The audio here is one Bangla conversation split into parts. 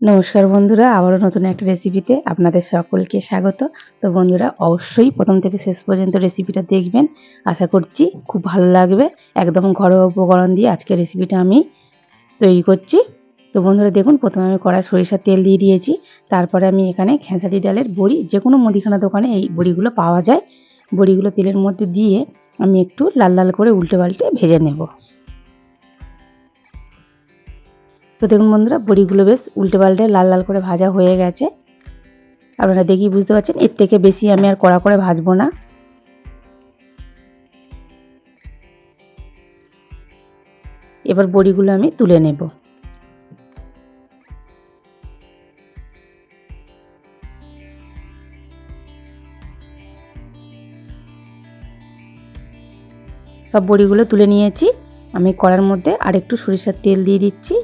নমস্কার বন্ধুরা, আবারও নতুন একটা রেসিপিতে আপনাদের সকলকে স্বাগত। তো বন্ধুরা, অবশ্যই প্রথম থেকে শেষ পর্যন্ত রেসিপিটা দেখবেন। আশা করছি খুব ভালো লাগবে। একদম ঘরোয়া উপকরণ দিয়ে আজকে রেসিপিটা আমি তৈরি করছি। তো বন্ধুরা, দেখুন, প্রথমে আমি কড়াই সরিষার তেল দিয়ে দিয়েছি। তারপরে আমি এখানে খেসারি ডালের বড়ি যে কোনো মুদিখানা দোকানে এই বড়িগুলো পাওয়া যায়। বড়িগুলো তেলের মধ্যে দিয়ে আমি একটু লাল লাল করে উল্টে পাল্টে ভেজে নেব। তো দেখুন বন্ধুরা, বড়িগুলো বেশ উল্টে পাল্টে লাল লাল করে ভাজা হয়ে গেছে। আপনারা দেখি বুঝতে পারছেন, এর থেকে বেশি আমি আর কড়া করে ভাজবো না। এবার বড়িগুলো আমি তুলে নেব। সব বড়িগুলো তুলে নিয়েছি। আমি কড়ার মধ্যে আর একটু সরিষার তেল দিয়ে দিচ্ছি।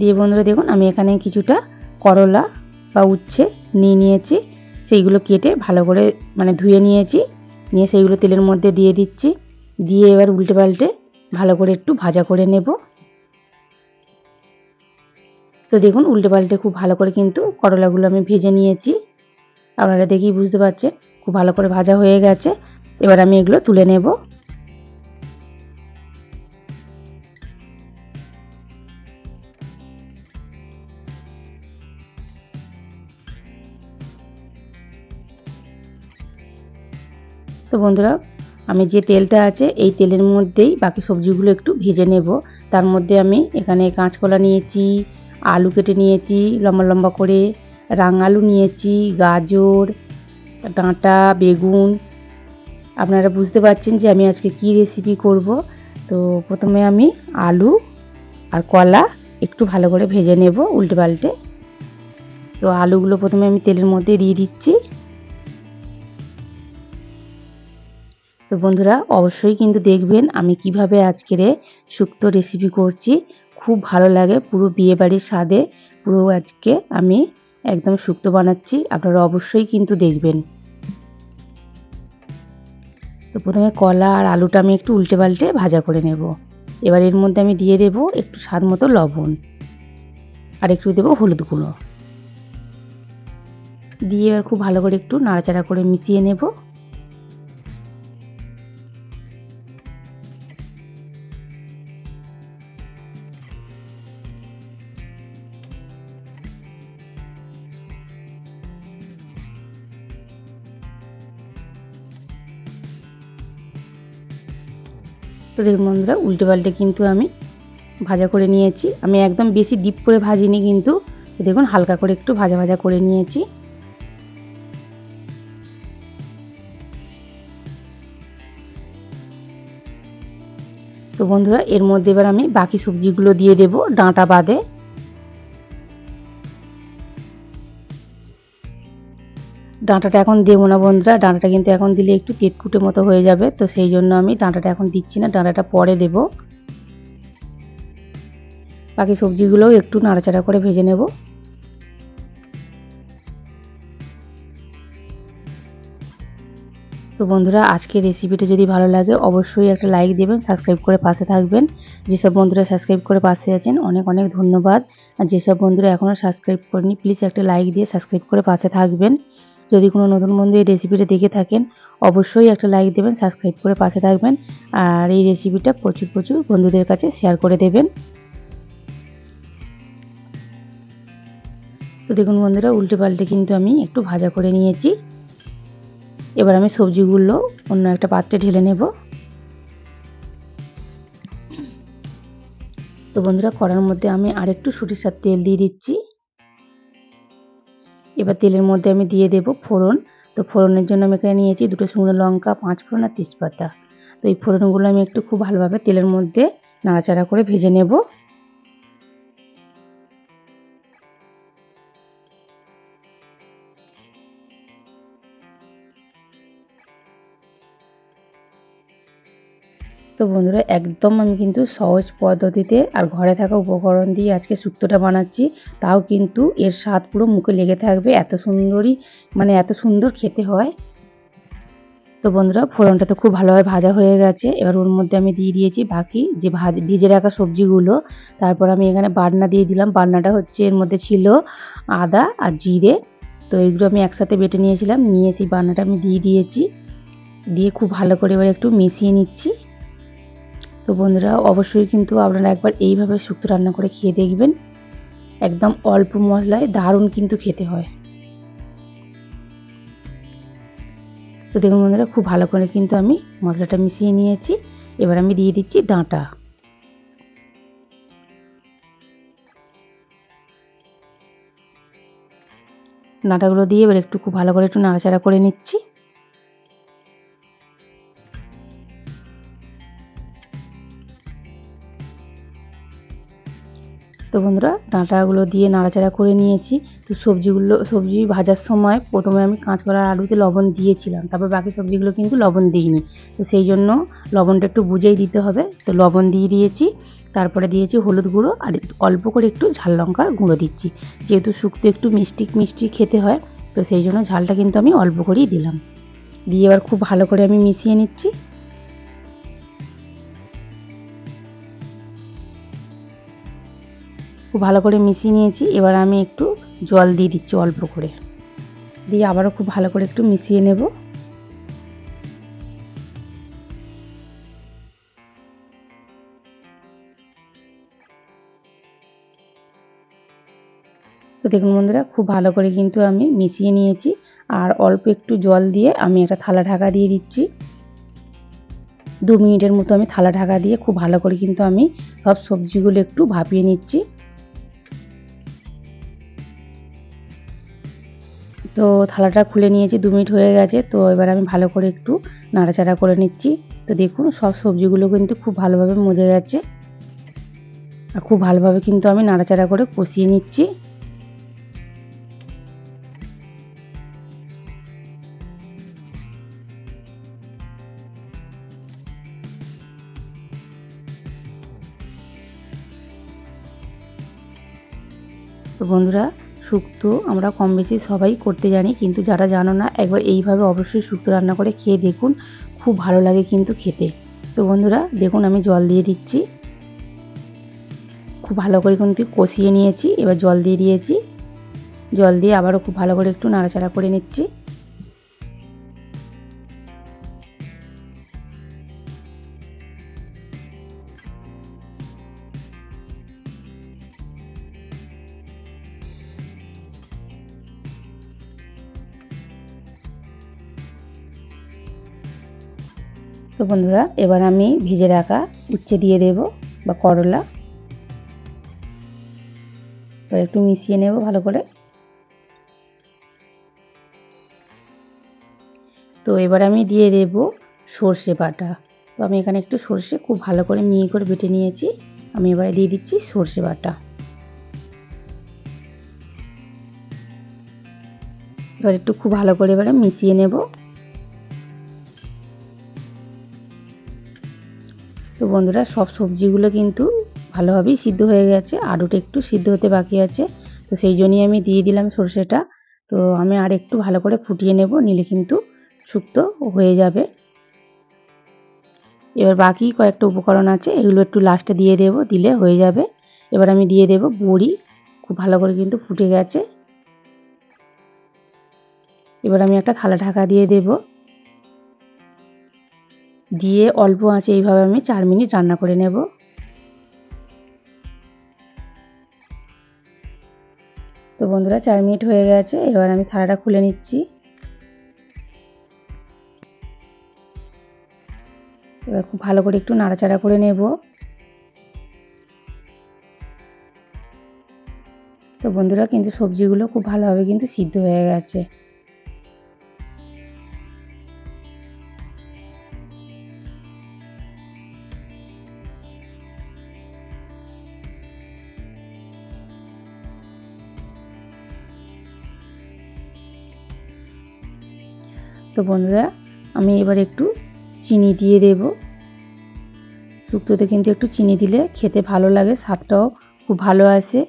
দিয়ে বন্ধুরা দেখুন, আমি এখানে কিছুটা করলা বা উচ্ছে নিয়ে নিয়েছি। সেইগুলো কেটে ভালো করে মানে ধুয়ে নিয়েছি। নিয়ে সেইগুলো তেলের মধ্যে দিয়ে দিচ্ছি। দিয়ে এবার উল্টে পাল্টে ভালো করে একটু ভাজা করে নেব। তো দেখুন, উল্টে পাল্টে খুব ভালো করে কিন্তু করলাগুলো আমি ভেজে নিয়েছি। আপনারা দেখেই বুঝতে পারছেন, খুব ভালো করে ভাজা হয়ে গেছে। এবার আমি এগুলো তুলে নেব। তো বন্ধুরা, আমি যে তেলটা আছে, এই তেলের মধ্যেই বাকি সবজিগুলো একটু ভেজে নেব। তার মধ্যে আমি এখানে কাঁচকলা নিয়েছি, আলু কেটে নিয়েছি, লম্বা লম্বা করে, রাঙালু নিয়েছি, গাজর, ডাঁটা, বেগুন। আপনারা বুঝতে পারছেন যে আমি আজকে কি রেসিপি করব। তো প্রথমে আমি আলু আর কলা একটু ভালো করে ভেজে নেব উল্টে পাল্টে। তো আলুগুলো প্রথমে আমি তেলের মধ্যে দিয়ে দিচ্ছি। তো বন্ধুরা, অবশ্যই কিন্তু দেখবেন আমি কীভাবে আজকের শুক্তো রেসিপি করছি। খুব ভালো লাগে, পুরো বিয়েবাড়ির স্বাদে পুরো আজকে আমি একদম শুক্তো বানাচ্ছি, আপনারা অবশ্যই কিন্তু দেখবেন। তো প্রথমে কলা আর আলুটা আমি একটু উল্টে পাল্টে ভাজা করে নেব। এবার এর মধ্যে আমি দিয়ে দেব একটু স্বাদ মতো লবণ। আর একটু দেবো হলুদ গুঁড়ো। দিয়ে এবার খুব ভালো করে একটু নাড়াচাড়া করে মিশিয়ে নেব। তো দেখুন বন্ধুরা, উল্টে পাল্টে কিন্তু আমি ভাজা করে নিয়েছি। আমি একদম বেশি ডিপ করে ভাজিনি কিন্তু, দেখুন হালকা করে একটু ভাজা ভাজা করে নিয়েছি। তো বন্ধুরা, এর মধ্যে এবার আমি বাকি সবজিগুলো দিয়ে দেব ডাঁটা বাদে। ডাঁটাটা এখন দেবো না বন্ধুরা, ডাঁটাটা কিন্তু এখন দিলে একটু তেতকুটে মতো হয়ে যাবে, তো সেই জন্য আমি ডাঁটাটা এখন দিচ্ছি না, ডাঁটাটা পরে দেব। বাকি সবজিগুলোও একটু নাড়াচাড়া করে ভেজে নেব। তো বন্ধুরা, আজকের রেসিপিটা যদি ভালো লাগে, অবশ্যই একটা লাইক দেবেন সাবস্ক্রাইব করে পাশে থাকবেন। যেসব বন্ধুরা সাবস্ক্রাইব করে পাশে আছেন, অনেক অনেক ধন্যবাদ। আর যেসব বন্ধুরা এখনও সাবস্ক্রাইব করেনি প্লিজ একটা লাইক দিয়ে সাবস্ক্রাইব করে পাশে থাকবেন। যদি কোনো নতুন বন্ধু এই রেসিপিটা দেখে থাকেন, অবশ্যই একটা লাইক দেবেন সাবস্ক্রাইব করে পাশে থাকবেন। আর এই রেসিপিটা প্রচুর প্রচুর বন্ধুদের কাছে শেয়ার করে দেবেন। তো দেখুন বন্ধুরা, উল্টে পাল্টে কিন্তু আমি একটু ভাজা করে নিয়েছি। এবার আমি সবজিগুলো অন্য একটা পাত্রে ঢেলে নেব। তো বন্ধুরা, কড়ার মধ্যে আমি আরেকটু সরিষার তেল দিয়ে দিচ্ছি। এবার তেলের মধ্যে আমি দিয়ে দেব ফোড়ন। তো ফোড়নের জন্য আমি এখানে নিয়েছি দুটো শুকনো লঙ্কা, পাঁচ ফোড়ন আর তেজপাতা। তো এই ফোড়নগুলো আমি একটু খুব ভালোভাবে তেলের মধ্যে নাড়াচাড়া করে ভেজে নেব। তো বন্ধুরা, একদম আমি কিন্তু সহজ পদ্ধতিতে আর ঘরে থাকা উপকরণ দিয়ে আজকে শুক্তোটা বানাচ্ছি। তাও কিন্তু এর স্বাদ পুরো মুখে লেগে থাকবে, এত সুন্দরই মানে এত সুন্দর খেতে হয়। তো বন্ধুরা, ফোড়নটা তো খুব ভালোভাবে ভাজা হয়ে গেছে। এবার ওর মধ্যে আমি দিয়ে দিয়েছি বাকি যে ভাজ, ভিজে রাখা সবজিগুলো। তারপর আমি এখানে বাটনা দিয়ে দিলাম। বাটনাটা হচ্ছে এর মধ্যে ছিল আদা আর জিরে। তো এগুলো আমি একসাথে বেটে নিয়েছিলাম। নিয়ে সেই বাটনাটা আমি দিয়ে দিয়েছি। দিয়ে খুব ভালো করে এবার একটু মিশিয়ে নিচ্ছি। তো বন্ধুরা, অবশ্যই কিন্তু আপনারা একবার এইভাবে শুক্তো রান্না করে খেয়ে দেখবেন। একদম অল্প মশলায় দারুণ কিন্তু খেতে হয়। তো দেখুন বন্ধুরা, খুব ভালো করে কিন্তু আমি মশলাটা মিশিয়ে নিয়েছি। এবার আমি দিয়ে দিচ্ছি ডাঁটা। ডাঁটাগুলো দিয়ে এবার একটু খুব ভালো করে একটু নাড়াচাড়া করে নিচ্ছি। তো বন্ধুরা, ডাঁটাগুলো দিয়ে নাড়াচাড়া করে নিয়েছি। তো সবজিগুলো, সবজি ভাজার সময় প্রথমে আমি কাঁচকলা আলুতে লবণ দিয়েছিলাম। তারপর বাকি সবজিগুলো কিন্তু লবণ দিইনি। তো সেই জন্য লবণটা একটু বুঝেই দিতে হবে। তো লবণ দিয়ে দিয়েছি, তারপরে দিয়েছি হলুদ গুঁড়ো আর অল্প করে একটু ঝাল লঙ্কার গুঁড়ো দিচ্ছি। যেহেতু শুক্তো একটু মিষ্টি মিষ্টি খেতে হয়, তো সেই জন্য ঝালটা কিন্তু আমি অল্প করেই দিলাম। দিয়ে এবার খুব ভালো করে আমি মিশিয়ে নিচ্ছি। খুব ভালো করে মিশিয়ে নিয়েছি। এবার আমি একটু জল দিয়ে দিচ্ছি অল্প করে। দিয়ে আবারও খুব ভালো করে একটু মিশিয়ে নেব। তো দেখুন বন্ধুরা, খুব ভালো করে কিন্তু আমি মিশিয়ে নিয়েছি। আর অল্প একটু জল দিয়ে আমি একটা থালা ঢাকা দিয়ে দিচ্ছি। দু মিনিটের মতো আমি থালা ঢাকা দিয়ে খুব ভালো করে কিন্তু আমি সব সবজিগুলো একটু ভাপিয়ে নিচ্ছি। তো থালাটা খুলে নিয়েছি, দু মিনিট হয়ে গেছে, তো এবার আমি ভালো করে একটু নাড়াচাড়া করে নিচ্ছি। তো দেখুন, সব সবজিগুলো কিন্তু খুব ভালোভাবে মজে গেছে। আর খুব ভালোভাবে কিন্তু আমি নাড়াচাড়া করে কষিয়ে নিচ্ছি। তো বন্ধুরা শুক্তো আমরা কম বেশি সবাই করতে জানি, কিন্তু যারা জানো না, একবার এইভাবে অবশ্যই শুক্তো রান্না করে খেয়ে দেখুন, খুব ভালো লাগে কিন্তু খেতে। তো বন্ধুরা, দেখুন আমি জল দিয়ে দিচ্ছি। খুব ভালো করে কিন্তু কষিয়ে নিয়েছি, এবার জল দিয়ে দিয়েছি। জল দিয়ে আবারও খুব ভালো করে একটু নাড়াচাড়া করে নিচ্ছি। তো বন্ধুরা, এবার আমি ভিজে রাখা উচ্ছে দিয়ে দেব বা করলা। এবার একটু মিশিয়ে নেব ভালো করে। তো এবার আমি দিয়ে দেব সর্ষে বাটা। তো আমি এখানে একটু সর্ষে খুব ভালো করে মিহি করে বেটে নিয়েছি। আমি এবারে দিয়ে দিচ্ছি সর্ষে বাটা। এবার একটু খুব ভালো করে এবারে মিশিয়ে নেব। বন্ধুরা, সব সবজিগুলো কিন্তু ভালোভাবেই সিদ্ধ হয়ে গেছে। আলুটা একটু সিদ্ধ হতে বাকি আছে। তো সেই জন্যই আমি দিয়ে দিলাম সর্ষেটা। তো আমি আর একটু ভালো করে ফুটিয়ে নেব, নিলে কিন্তু শুক্তো হয়ে যাবে। এবার বাকি কয়েকটা উপকরণ আছে, এগুলো একটু লাস্টে দিয়ে দেব, দিলে হয়ে যাবে। এবার আমি দিয়ে দেব বড়ি, খুব ভালো করে কিন্তু ফুটে গেছে। এবার আমি একটা থালা ঢাকা দিয়ে দেবো। দিয়ে অল্প আঁচে এইভাবে আমি চার মিনিট রান্না করে নেব। তো বন্ধুরা, চার মিনিট হয়ে গেছে, এবার আমি থালাটা খুলে নিচ্ছি। এবার খুব ভালো করে একটু নাড়াচাড়া করে নেব। তো বন্ধুরা, কিন্তু সবজিগুলো খুব ভালোভাবে কিন্তু সিদ্ধ হয়ে গেছে। তো বন্ধুরা, আমি এবার একটু চিনি দিয়ে দেব। শুক্তোতে কিন্তু একটু চিনি দিলে খেতে ভালো লাগে, স্বাদটাও খুব ভালো আসে।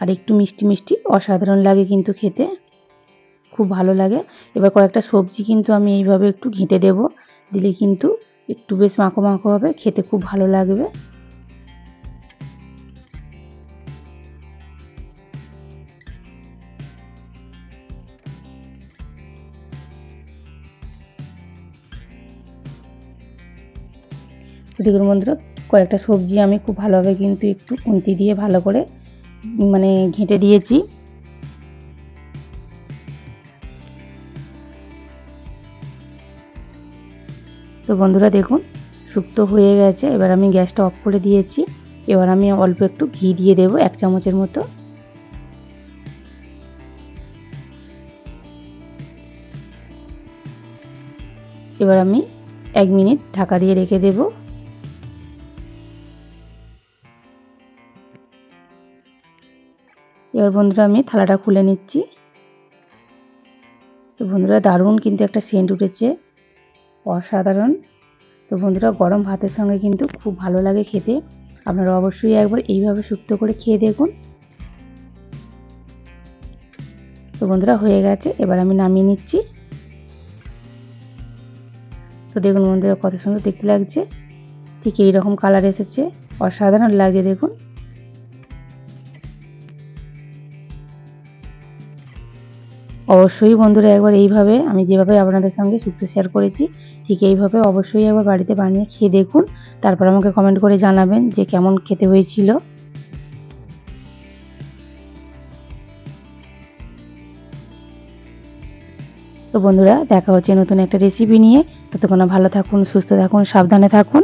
আর একটু মিষ্টি মিষ্টি অসাধারণ লাগে কিন্তু খেতে, খুব ভালো লাগে। এবার কয়েকটা সবজি কিন্তু আমি এইভাবে একটু ঘেঁটে দেব, দিলে কিন্তু একটু বেশ মাখো মাখো হবে, খেতে খুব ভালো লাগবে। দেখুন বন্ধুরা কয়েকটা সবজি আমি খুব ভালোভাবে কিন্তু একটু খুন্তি দিয়ে ভালো করে মানে ঘেঁটে দিয়েছি। তো বন্ধুরা দেখুন শুক্তো হয়ে গেছে। এবার আমি গ্যাসটা অফ করে দিয়েছি। এবার আমি অল্প একটু ঘি দিয়ে দেবো, এক চামচের মতো। এবার আমি এক মিনিট ঢাকা দিয়ে রেখে দেব। এবার বন্ধুরা আমি থালাটা খুলে নিচ্ছি। তো বন্ধুরা দারুণ কিন্তু একটা সেন্ট উঠেছে, অসাধারণ। তো বন্ধুরা গরম ভাতের সঙ্গে কিন্তু খুব ভালো লাগে খেতে। আপনারা অবশ্যই একবার এইভাবে শুক্তো করে খেয়ে দেখুন। তো বন্ধুরা হয়ে গেছে, এবার আমি নামিয়ে নিচ্ছি। তো দেখুন বন্ধুরা কত সুন্দর দেখতে লাগছে, ঠিক এই রকম কালার এসেছে, অসাধারণ লাগছে দেখুন। অবশ্যই বন্ধুরা একবার এইভাবে আমি যেভাবে আপনাদের সঙ্গে শুক্তো শেয়ার করেছি, ঠিক এইভাবে অবশ্যই একবার বাড়িতে বানিয়ে খেয়ে দেখুন। তারপর আমাকে কমেন্ট করে জানাবেন যে কেমন খেতে হয়েছিল। তো বন্ধুরা দেখা হচ্ছে নতুন একটা রেসিপি নিয়ে। ততক্ষণ ভালো থাকুন, সুস্থ থাকুন, সাবধানে থাকুন।